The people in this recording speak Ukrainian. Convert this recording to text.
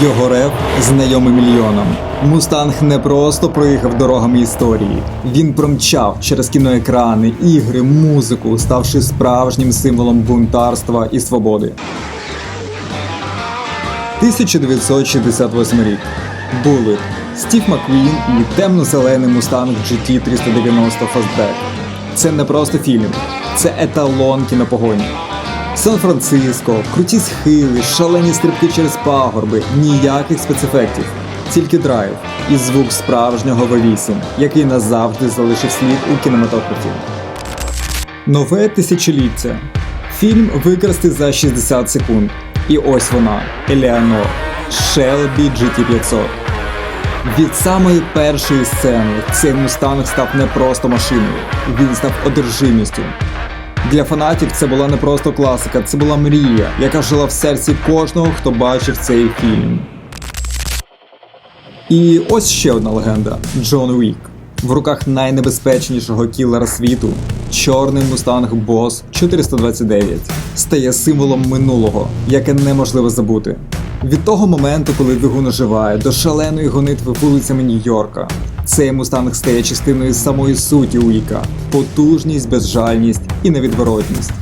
Його рев знайомий мільйонам. Мустанг не просто проїхав дорогами історії. Він промчав через кіноекрани, ігри, музику, ставши справжнім символом бунтарства і свободи. 1968 рік. Булит. Стів Маквін і темно-зелений мустанг GT 390 Fastback. Це не просто фільм, це еталон кінопогоні. Сан-Франциско, круті схили, шалені стрибки через пагорби, ніяких спецефектів, тільки драйв і звук справжнього V8, який назавжди залишив слід у кінематографі. Нове тисячоліття. Фільм викрасти за 60 секунд. І ось вона, Елеонор, Shelby GT500. Від самої першої сцени цей мустанг став не просто машиною, він став одержимістю. Для фанатів це була не просто класика, це була мрія, яка жила в серці кожного, хто бачив цей фільм. І ось ще одна легенда Джон Уік. В руках найнебезпечнішого кілера світу чорний мустанг Бос 429 стає символом минулого, яке неможливо забути. Від того моменту, коли двигун оживає, до шаленої гонитви вулицями Нью-Йорка, цей мустанг стає частиною самої суті Уіка, потужність, безжальність і невідворотність.